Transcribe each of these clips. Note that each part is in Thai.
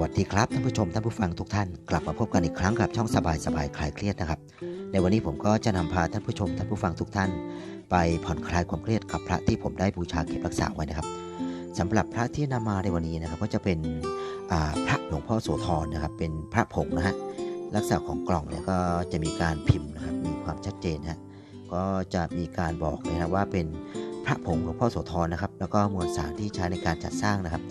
วัสดีครับท่านผู้ชมท่านผู้ฟังทุกท่านกลับมาพบกันอีกครั้งกับช่องสบายสบายคลายเครียดนะครับ ในวันนี้ผมก็จะนำพาท่านผู้ชมท่านผู้ฟังทุกท่าน ไปผ่อนคลายความเครียดกับพระที่ผมได้บูชาเก็บรักษาไว้นะครับสำหรับพระที่นำมาในวันนี้นะครับ ก็จะเป็นพระหลวงพ่อโสธรนะครับ เป็นพระผงนะฮะลักษณะของกล่องเนี่ยก็จะมีการพิมพ์นะครับมีความชัดเจนฮะก็จะมีการบอกเลยนะว่าเป็นพระผงหลวงพ่อโสธรนะครับ แล้วก็มวลสารที่ใช้ในการจัดสร้างนะครับ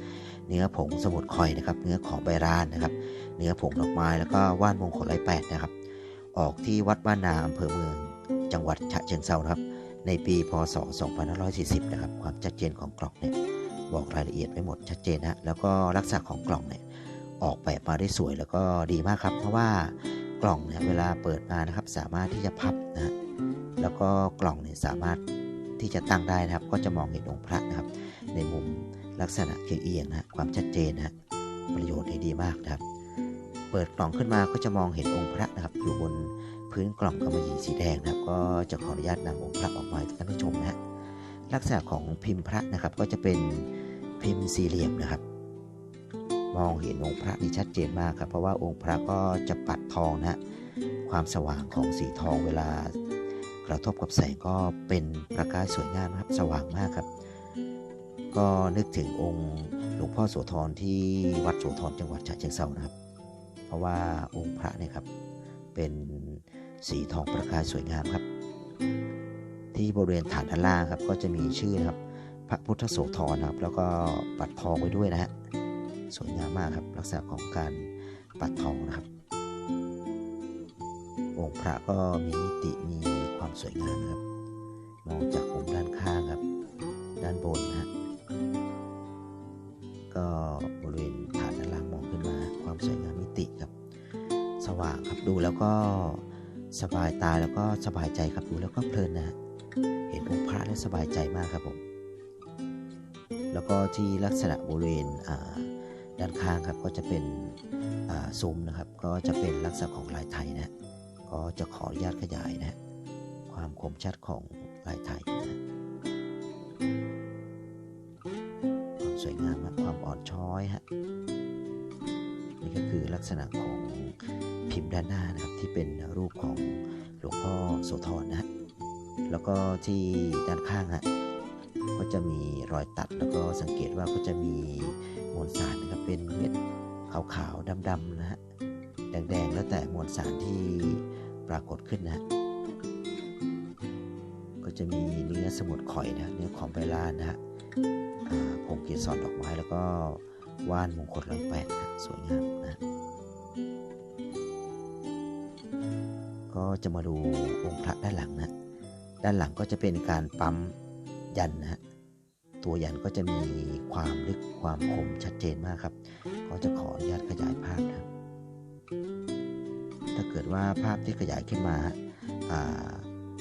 เนื้อผงสมุดคอยนะครับ เนื้อของใบรานนะครับ เนื้อผงดอกไม้แล้วก็ว่านมงคลร้แปดนะครับ ออกที่วัดบ้านนาอำเภอเมือง จังหวัดฉะเชิงเซานะครับ ในปีพศ 2540 นะครับ ความชัดเจนของกล่องเนี่ยบอกรายละเอียดไว้หมดชัดเจนนะแล้วก็ลักษณะของกล่องเนี่ยออกแบบมาได้สวยแล้วก็ดีมากครับ เพราะว่ากล่องเนี่ยเวลาเปิดมานะครับ สามารถที่จะพับนะฮะแล้วก็กล่องเนี่ยสามารถ ที่จะตั้งได้นะครับ ก็จะมองเห็นองค์พระนะครับ ในมุมลักษณะเอียงนะฮะความชัดเจนนะฮะประโยชน์ดีมากนะครับ เปิดกล่องขึ้นมาก็จะมองเห็นองค์พระนะครับ อยู่บนพื้นกล่องกำมะหยี่สีแดงนะครับ ก็จะขออนุญาตนำองค์พระออกมาให้ท่านผู้ชมนะฮะลักษณะของพิมพ์พระนะครับ ก็จะเป็นพิมพ์สี่เหลี่ยมนะครับ มองเห็นองค์พระนี่ชัดเจนมากครับ เพราะว่าองค์พระก็จะปัดทองนะฮะความสว่างของสีทองเวลา กระทบกับแสงก็เป็นประกายสวยงามนะครับสว่างมากครับ ก็นึกถึงองค์หลวงพ่อโสธรที่วัดโสธรจังหวัดฉะเชิงเทรานะครับ เพราะว่าองค์พระเนี่ยครับเป็นสีทองประกายสวยงามครับ ที่บริเวณฐานด้านล่างครับ ก็จะมีชื่อนะครับ พระพุทธโสธรครับ แล้วก็ปัดทองไว้ด้วยนะฮะสวยงามมากครับลักษณะของการปัดทองนะครับ องพระก็มีมิติมีความสวยงามนะครับ มองจากมุมด้านข้างครับ ด้านบนนะก็บริเวณฐานด้านล่างมองขึ้นมา ความสวยงามมิติครับ สว่างครับดูแล้วก็สบายตาแล้วก็สบายใจครับดูแล้วก็เพลินนะ เห็นองค์พระแล้วสบายใจมากครับผมแล้วก็ที่ลักษณะบริเวณด้านข้างครับก็จะเป็นซุ้มนะครับ ก็จะเป็นลักษณะของลายไทยนะฮะ ก็จะขออนุญาตขยายนะความคมชัดของลายไทยนะความสวยงามครับความอ่อนช้อยฮะนี่ก็คือลักษณะของพิมพ์ด้านหน้านะครับที่เป็นรูปของหลวงพ่อโสธรนะฮะแล้วก็ที่ด้านข้างฮะก็จะมีรอยตัดแล้วก็สังเกตว่าก็จะมีมวลสารนะครับเป็นเม็ดขาวๆดำๆนะฮะ แดงๆ แล้วแต่มวลสารที่ปรากฏขึ้นนะฮะก็จะมีเนื้อสมุดข่อยนะเนื้อของใบลานนะฮะผงเกสรดอกไม้แล้วก็ว่านมงคลร้อยแปดนะสวยงามนะก็จะมาดูองค์พระด้านหลังนะด้านหลังก็จะเป็นการปั๊มยันนะฮะตัวยันก็จะมีความลึกความคมชัดเจนมากครับ ก็จะขออนุญาตขยายภาพนะครับ ถ้าเกิดว่าภาพที่ขยายขึ้นมา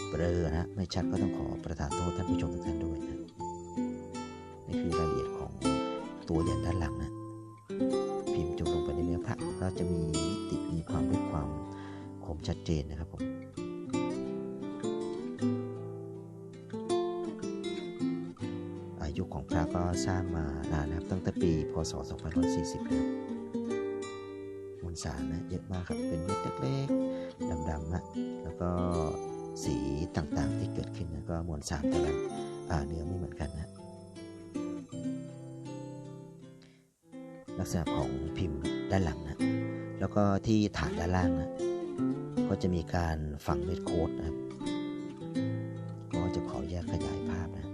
เบลอนะไม่ชัดก็ต้องขอประทานโทษท่านผู้ชมทุกท่านด้วยนะนี่คือรายละเอียดของตัวยันด้านหลังนะพิมพ์จงลงไปในเนื้อพระก็จะมีมิติมีความลึกความคมชัดเจนนะครับผมอายุของพระก็สร้างมานานนะครับตั้งแต่ปีพศ2540นะครับมวล สารนะเยอะมากครับเป็นเม็ดเล็กๆดำๆนะแล้วก็สีต่างๆที่เกิดขึ้นนะก็มวลสารแต่ละเนื้อไม่เหมือนกันนะลักษณะของพิมพ์ด้านหลังนะแล้วก็ที่ฐานด้านล่างนะก็จะมีการฝังเม็ดโค้ดนะครับก็จะขออนุญาตขยายภาพนะ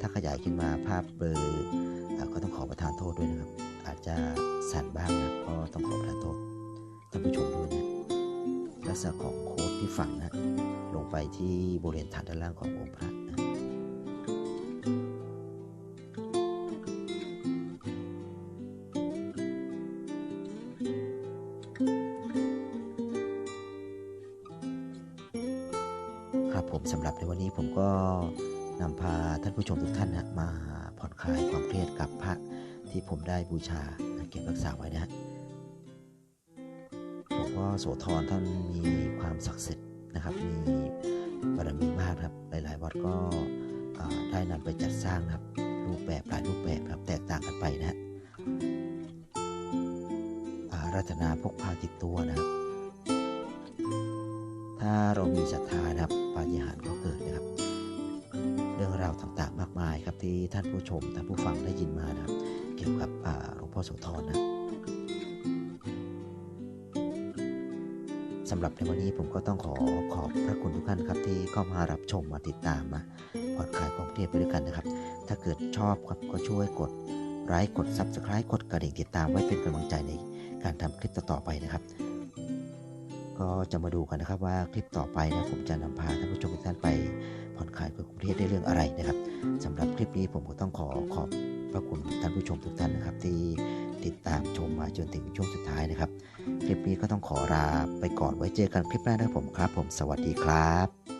ถ้าขยายขึ้นมาภาพเบลอก็ต้องขอประทานโทษด้วยนะครับ จะสั่นบ้างนะก็ต้องขอประทานโทษท่านผู้ชมด้วยนะลักษณะของโค้ดที่ฝังนะ ลงไปที่บริเวณฐานด้านล่างขององค์พระนะครับผมสำหรับในวันนี้ผมก็นำพาท่านผู้ชมทุกท่านนะมาผ่อนคลายความเครียดกับพระ ที่ผมได้บูชาเก็บรักษาไว้นะฮะหลวงพ่อโสธรท่านมีความศักดิ์สิทธิ์นะครับ มีบารมีมากครับ หลาย ๆ วัดก็ได้นำไปจัดสร้างครับ รูปแบบหลายรูปแบบครับแตกต่างกันไปนะฮะรัตนาพกพาติดตัวนะครับ ถ้าเรามีศรัทธานะครับปาฏิหาริย์ก็เกิดนะครับ เรื่องราวต่างๆมากมายครับที่ท่านผู้ชมท่านผู้ฟังได้ยินมานะครับ กี่ยวกับหลวงพ่อโสธรนะสำหรับในวันนี้ผมก็ต้องขอขอบพระคุณทุกท่านครับที่เข้ามารับชมมาติดตามมาผ่อนคลายความเครียดไปด้วยกันนะครับ ถ้าเกิดชอบครับก็ช่วยกดไลค์กด Subscribe กดกระดิ่งติดตามไว้เป็นกำลังใจในการทำคลิปต่อไปนะครับ ก็จะมาดูกันนะครับว่าคลิปต่อไปนะผมจะนำพาท่านผู้ชมทุกท่านไปผ่อนคลายความเครียดได้เรื่องอะไรนะครับสำหรับคลิปนี้ผมก็ต้องขอขอบ พระคุณท่านผู้ชมทุกท่านนะครับ ที่ติดตามชมมาจนถึงช่วงสุดท้ายนะครับ คลิปนี้ก็ต้องขอลาไปก่อนไว้เจอกันคลิปหน้านะครับผมครับ ผมสวัสดีครับ